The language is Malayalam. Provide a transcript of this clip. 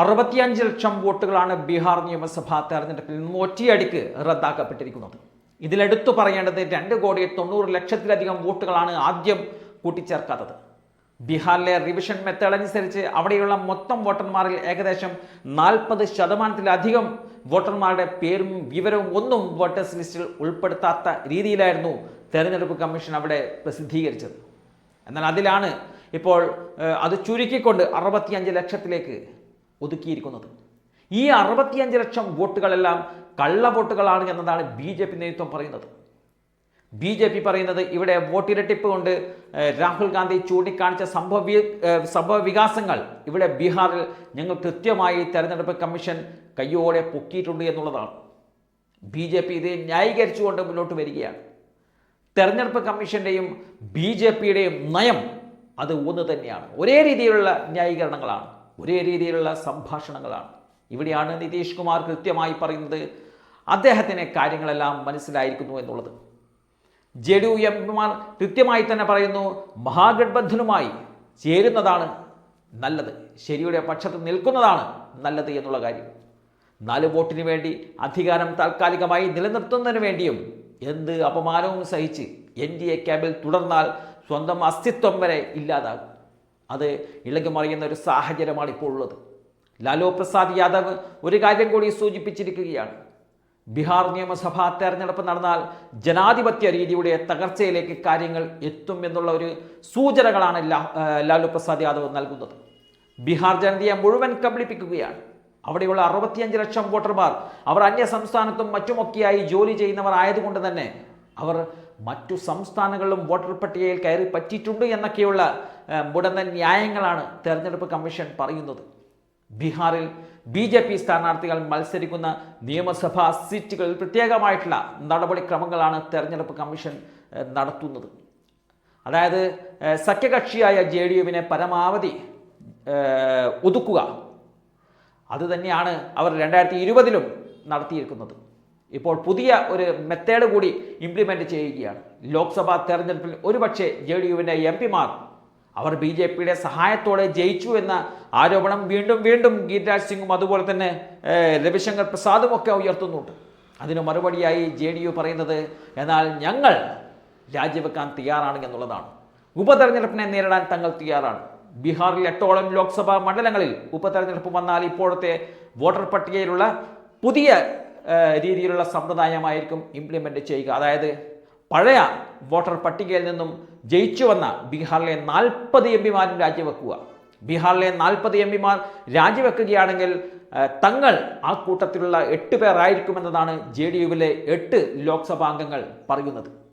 അറുപത്തിയഞ്ച് ലക്ഷം വോട്ടുകളാണ് ബീഹാർ നിയമസഭാ തെരഞ്ഞെടുപ്പിൽ നിന്നും ഒറ്റയടിക്ക് റദ്ദാക്കപ്പെട്ടിരിക്കുന്നത്. ഇതിലെടുത്തു പറയേണ്ടത് രണ്ട് കോടി തൊണ്ണൂറ് ലക്ഷത്തിലധികം വോട്ടുകളാണ് ആദ്യം കൂട്ടിച്ചേർക്കാത്തത്. ബീഹാറിലെ റിവിഷൻ മെത്തേഡ് അനുസരിച്ച് അവിടെയുള്ള മൊത്തം വോട്ടർമാരിൽ ഏകദേശം നാൽപ്പത് ശതമാനത്തിലധികം വോട്ടർമാരുടെ പേരും വിവരവും ഒന്നും വോട്ടേഴ്സ് ലിസ്റ്റിൽ ഉൾപ്പെടുത്താത്ത രീതിയിലായിരുന്നു തെരഞ്ഞെടുപ്പ് കമ്മീഷൻ അവിടെ പ്രസിദ്ധീകരിച്ചത്. എന്നാൽ അതിലാണ് ഇപ്പോൾ അത് ചുരുക്കിക്കൊണ്ട് അറുപത്തിയഞ്ച് ലക്ഷത്തിലേക്ക് ഒതുക്കിയിരിക്കുന്നത്. ഈ അറുപത്തിയഞ്ച് ലക്ഷം വോട്ടുകളെല്ലാം കള്ള വോട്ടുകളാണ് എന്നതാണ് ബി ജെ പി നേതൃത്വം പറയുന്നത്. ബി ജെ പി പറയുന്നത് ഇവിടെ വോട്ടിരട്ടിപ്പ് കൊണ്ട് രാഹുൽ ഗാന്ധി ചൂണ്ടിക്കാണിച്ച സംഭവ സംഭവ വികാസങ്ങൾ ഇവിടെ ബീഹാറിൽ ഞങ്ങൾ കൃത്യമായി തെരഞ്ഞെടുപ്പ് കമ്മീഷൻ കയ്യോടെ പൊക്കിയിട്ടുണ്ട് എന്നുള്ളതാണ്. ബി ജെ പി ഇത് ന്യായീകരിച്ചുകൊണ്ട് മുന്നോട്ട് വരികയാണ്. തെരഞ്ഞെടുപ്പ് കമ്മീഷന്റെയും ബി ജെ പിയുടെയും നയം അത് ഒന്ന് തന്നെയാണ്. ഒരേ രീതിയിലുള്ള ന്യായീകരണങ്ങളാണ്. ഒരേ രീതിയിലുള്ള സംഭാഷണങ്ങളാണ്. ഇവിടെയാണ് നിതീഷ് കുമാർ കൃത്യമായി പറയുന്നത് അദ്ദേഹത്തിന് കാര്യങ്ങളെല്ലാം മനസ്സിലായിരിക്കുന്നു എന്നുള്ളത്. ജെ ഡി യു എം പിമാർ കൃത്യമായി തന്നെ പറയുന്നു മഹാഗഡ്ബന്ധനുമായി ചേരുന്നതാണ് നല്ലത്. ശരിയുടെ പക്ഷത്ത് നിൽക്കുന്നതാണ് നല്ലത് എന്നുള്ള കാര്യം. നാല് വോട്ടിന് വേണ്ടി അധികാരം താൽക്കാലികമായി നിലനിർത്തുന്നതിന് വേണ്ടിയും എന്ത് അപമാനവും സഹിച്ച് എൻ ഡി എ ക്യാമ്പിൽ തുടർന്നാൽ സ്വന്തം അസ്തിത്വം വരെ ഇല്ലാതാകും. അത് ഇളകി മറിയുന്ന ഒരു സാഹചര്യമാണ് ഇപ്പോൾ ഉള്ളത്. ലാലു പ്രസാദ് യാദവ് ഒരു കാര്യം കൂടി സൂചിപ്പിച്ചിരിക്കുകയാണ്. ബീഹാർ നിയമസഭാ തെരഞ്ഞെടുപ്പ് നടന്നാൽ ജനാധിപത്യ രീതിയുടെ തകർച്ചയിലേക്ക് കാര്യങ്ങൾ എത്തും എന്നുള്ള ഒരു സൂചനകളാണ് ലാലു പ്രസാദ് യാദവ് നൽകുന്നത്. ബീഹാർ ജനതയെ മുഴുവൻ കബളിപ്പിക്കുകയാണ്. അവിടെയുള്ള അറുപത്തിയഞ്ച് ലക്ഷം വോട്ടർമാർ അവർ അന്യ സംസ്ഥാനത്തും മറ്റുമൊക്കെയായി ജോലി ചെയ്യുന്നവർ ആയതുകൊണ്ട് തന്നെ അവർ മറ്റു സംസ്ഥാനങ്ങളിലും വോട്ടർ പട്ടികയിൽ കയറി പറ്റിയിട്ടുണ്ട് എന്നൊക്കെയുള്ള മുടന്ന ന്യായങ്ങളാണ് തെരഞ്ഞെടുപ്പ് കമ്മീഷൻ പറയുന്നത്. ബീഹാറിൽ ബി ജെ പി സ്ഥാനാർത്ഥികൾ മത്സരിക്കുന്ന നിയമസഭാ സീറ്റുകളിൽ പ്രത്യേകമായിട്ടുള്ള നടപടിക്രമങ്ങളാണ് തെരഞ്ഞെടുപ്പ് കമ്മീഷൻ നടത്തുന്നത്. അതായത് സഖ്യകക്ഷിയായ ജെ ഡി യുവിനെ പരമാവധി ഒതുക്കുക. അതുതന്നെയാണ് അവർ രണ്ടായിരത്തി ഇരുപതിലും നടത്തിയിരിക്കുന്നത്. ഇപ്പോൾ പുതിയ ഒരു മെത്തേഡ് കൂടി ഇംപ്ലിമെന്റ് ചെയ്യുകയാണ്. ലോക്സഭാ തെരഞ്ഞെടുപ്പിൽ ഒരുപക്ഷെ ജെ ഡി യുവിന്റെ എം പിമാർ അവർ ബി ജെ പിയുടെ സഹായത്തോടെ ജയിച്ചു എന്ന ആരോപണം വീണ്ടും വീണ്ടും ഗിരിരാജ് സിംഗും അതുപോലെ തന്നെ രവിശങ്കർ പ്രസാദും ഒക്കെ ഉയർത്തുന്നുണ്ട്. അതിന് മറുപടിയായി ജെ ഡി യു പറയുന്നത് എന്നാൽ ഞങ്ങൾ രാജിവെക്കാൻ തയ്യാറാണ് എന്നുള്ളതാണ്. ഉപതെരഞ്ഞെടുപ്പിനെ നേരിടാൻ തങ്ങൾ തയ്യാറാണ്. ബീഹാറിൽ എട്ടോളം ലോക്സഭാ മണ്ഡലങ്ങളിൽ ഉപതെരഞ്ഞെടുപ്പ് വന്നാൽ ഇപ്പോഴത്തെ വോട്ടർ പട്ടികയിലുള്ള പുതിയ രീതിയിലുള്ള സമ്പ്രദായമായിരിക്കും ഇംപ്ലിമെന്റ് ചെയ്യുക. അതായത് പഴയ വോട്ടർ പട്ടികയിൽ നിന്നും ജയിച്ചു വന്ന ബീഹാറിലെ നാൽപ്പത് എം പിമാരും രാജിവെക്കുക. ബീഹാറിലെ നാൽപ്പത് എം പിമാർ രാജിവെക്കുകയാണെങ്കിൽ തങ്ങൾ ആ കൂട്ടത്തിലുള്ള എട്ട് പേർ ആയിരിക്കുമെന്നതാണ് ജെ ഡി യുവിലെ എട്ട് ലോക്സഭാംഗങ്ങൾ പറയുന്നത്.